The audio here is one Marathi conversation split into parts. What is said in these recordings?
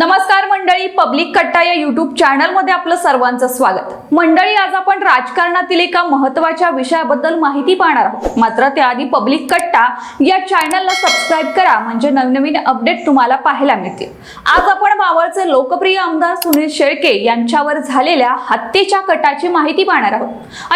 नमस्कार मंडळी पब्लिक कट्टा या युट्यूब चॅनलमध्ये आपलं सर्वांचं स्वागत. मंडळी आज आपण राजकारणातील एका महत्त्वाच्या विषयाबद्दल माहिती पाहणार आहोत. मात्र त्याआधी पब्लिक कट्टा या चॅनलला सबस्क्राईब करा म्हणजे नवनवीन अपडेट तुम्हाला पाहायला मिळतील. आज आपण मावळचे लोकप्रिय आमदार सुनील शेळके यांच्यावर झालेल्या हत्येच्या कटाची माहिती पाहणार आहोत.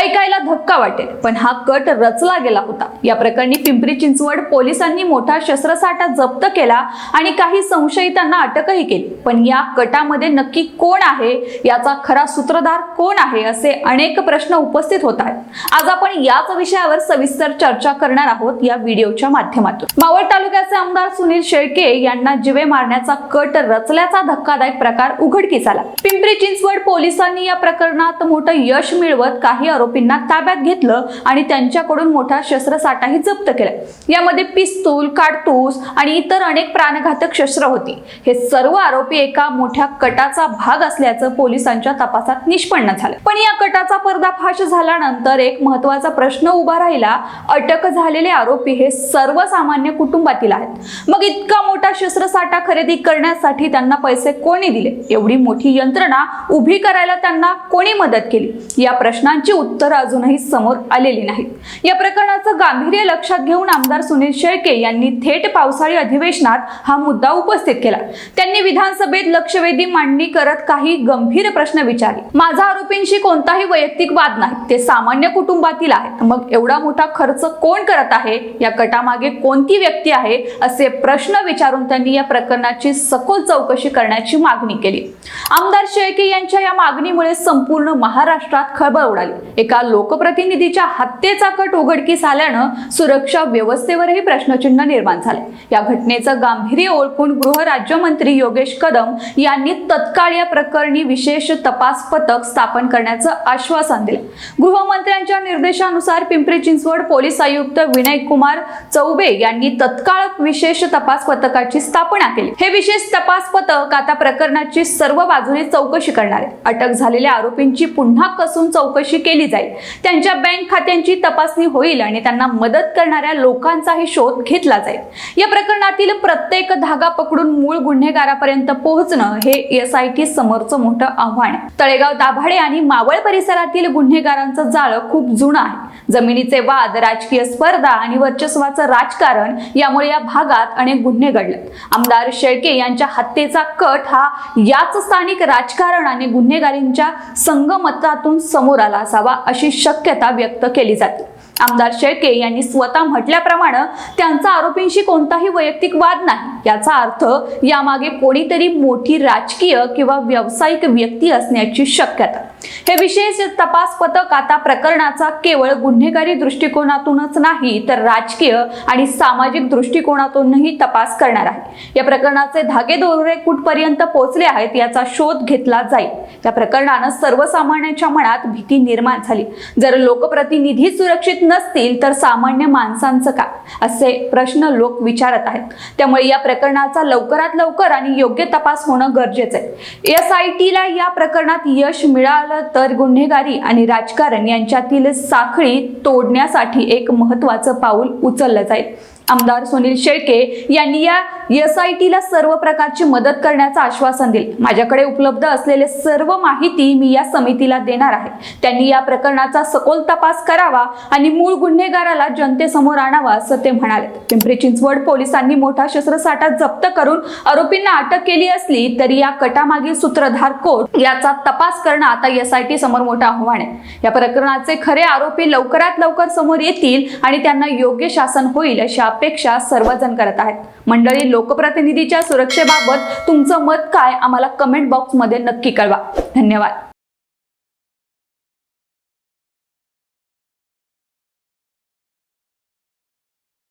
ऐकायला धक्का वाटेल पण हा कट रचला गेला होता. या प्रकरणी पिंपरी चिंचवड पोलिसांनी मोठा शस्त्रसाठा जप्त केला आणि काही संशयितांना अटकही केली. पण या कट गटामध्ये नक्की कोण आहे? याचा खरा सूत्रधार कोण आहे? असे अनेक प्रश्न उपस्थित होत आहेत. आज आपण याच विषयावर सविस्तर चर्चा करणार आहोत या व्हिडिओच्या माध्यमातून. मावळ तालुक्याचे आमदार सुनील शेळके यांना जिवे मारण्याचा कट रचल्याचा धक्कादायक प्रकार उघडकीस आला. पिंपरी चिंचवड पोलिसांनी या प्रकरणात मोठं यश मिळवत काही आरोपींना ताब्यात घेतलं आणि त्यांच्याकडून मोठा शस्त्रसाठाही जप्त केला. यामध्ये पिस्तूल काडतूस आणि इतर अनेक प्राणघातक शस्त्र होती. हे सर्व आरोपी एका मोठ्या कटाचा भाग असल्याचं पोलिसांच्या तपासात निष्पन्न झालं. पण या कटाचा पर्दाफाश झाल्यानंतर एक महत्त्वाचा प्रश्न उभा राहिला. अटक झालेले आरोपी हे सर्वसामान्य कुटुंबातील आहेत. मग इतका मोठा शस्त्रसाठा खरेदी करण्यासाठी त्यांना पैसे कोणी दिले? एवढी मोठी यंत्रणा उभी करायला त्यांना कोणी मदत केली? या प्रश्नांची उत्तर अजूनही समोर आलेली नाहीत. या प्रकरणाचं गांभीर्य लक्षात घेऊन आमदार सुनील शेळके यांनी थेट पावसाळी अधिवेशनात हा मुद्दा उपस्थित केला. त्यांनी विधानसभेत लक्षवेधी मांडणी करत काही गंभीर प्रश्न विचारले. माझा आरोपींशी कोणताही वैयक्तिक वाद नाही. ते सामान्य कुटुंबातील आहेत. मग एवढा मोठा खर्च कोण करत आहे? या कटामागे कोणती व्यक्ती आहे? असे प्रश्न विचारून त्यांनी या प्रकरणाची सखोल चौकशी करण्याची मागणी केली. आमदार शेळके यांच्या या मागणीमुळे संपूर्ण महाराष्ट्रात खळबळ उडाली. एका लोकप्रतिनिधीच्या हत्येचा कट उघडकीस आल्यानं सुरक्षा व्यवस्थेवरही प्रश्नचिन्ह निर्माण झाले. या घटनेचं गांभीर्य ओळखून गृह राज्यमंत्री योगेश कदम यांनी तत्काळ या प्रकरणी विशेष तपास पथक स्थापन करण्याचं आश्वासन दिलं. गृहमंत्र्यांच्या निर्देशानुसार पिंपरी चिंचवड पोलीस आयुक्त विनय कुमार चौबे यांनी तत्काळ विशेष तपास पथकाची स्थापना केली. हे विशेष तपास पथक आता प्रकरणाची सर्व बाजूने चौकशी करणार आहे. अटक झालेल्या आरोपींची पुन्हा कसून चौकशी केली जाईल. त्यांच्या बँक खात्यांची तपासणी होईल आणि त्यांना मदत करणाऱ्या लोकांचाही शोध घेतला जाईल. या प्रकरणातील प्रत्येक धागा पकडून मूळ गुन्हेगारापर्यंत पोहोचणं हे एस आय टी समोरचं मोठं आव्हान आहे. तळेगाव दाभाडे आणि मावळ परिसरातील गुन्हेगारांचं जाळं खूप जुनं आहे. जमिनीचे वाद राजकीय स्पर्धा आणि वर्चस्वाचं राजकारण यामुळे या भागात अनेक गुन्हे घडलेत आमदार शेळके यांच्या हत्येचा कट हा याच स्थानिक राजकारण आणि गुन्हेगारींच्या संगमतातून समोर आला असावा अशी शक्यता व्यक्त केली जाते. आमदार शेळके यांनी स्वतः म्हटल्याप्रमाणे त्यांचा आरोपींशी कोणताही वैयक्तिक वाद नाही. याचा अर्थ यामागे कोणीतरी मोठी राजकीय किंवा व्यावसायिक व्यक्ती असण्याची शक्यता. हे विशेष तपास पथक आता प्रकरणाचा केवळ गुन्हेगारी दृष्टिकोनातूनच नाही तर राजकीय आणि सामाजिक दृष्टिकोनातूनही तपास करणार आहे. या प्रकरणाचे धागे दोरे कुठपर्यंत पोहोचले आहेत याचा शोध घेतला जाईल. या प्रकरणानं सर्वसामान्यांच्या मनात भीती निर्माण झाली. जर लोकप्रतिनिधी सुरक्षित नसतील तर सामान्य माणसांचं काय? असे प्रश्न लोक विचारत आहेत. त्यामुळे या प्रकरणाचा लवकरात लवकर आणि योग्य तपास होणं गरजेचं आहे. एस आय टीला या प्रकरणात यश मिळालं तर गुन्हेगारी आणि राजकारण यांच्यातील साखळी तोडण्यासाठी एक महत्वाचं पाऊल उचललं जाईल. आमदार सुनील शेळके यांनी या एस आय टीला सर्व प्रकारची मदत करण्याचं आश्वासन दिले. माझ्याकडे उपलब्ध असलेले सर्व माहिती मी या समितीला देणार आहे. त्यांनी या प्रकरणाचा सखोल तपास करावा आणि मूळ गुन्हेगाराला जनतेसमोर आणावा असं ते म्हणाले. पिंपरी चिंचवड पोलिसांनी मोठा शस्त्रसाठा जप्त करून आरोपींना अटक केली असली तरी या कटामागील सूत्रधार कोट याचा तपास करणं आता एस आय टी समोर मोठं आव्हान आहे. या प्रकरणाचे खरे आरोपी लवकरात लवकर समोर येतील आणि त्यांना योग्य शासन होईल अशा अपेक्षा सर्वजण करत आहेत. मंडळी लोकप्रतिनिधीच्या सुरक्षेबाबत तुमचं मत काय? आम्हाला कमेंट बॉक्समध्ये नक्की कळवा. धन्यवाद.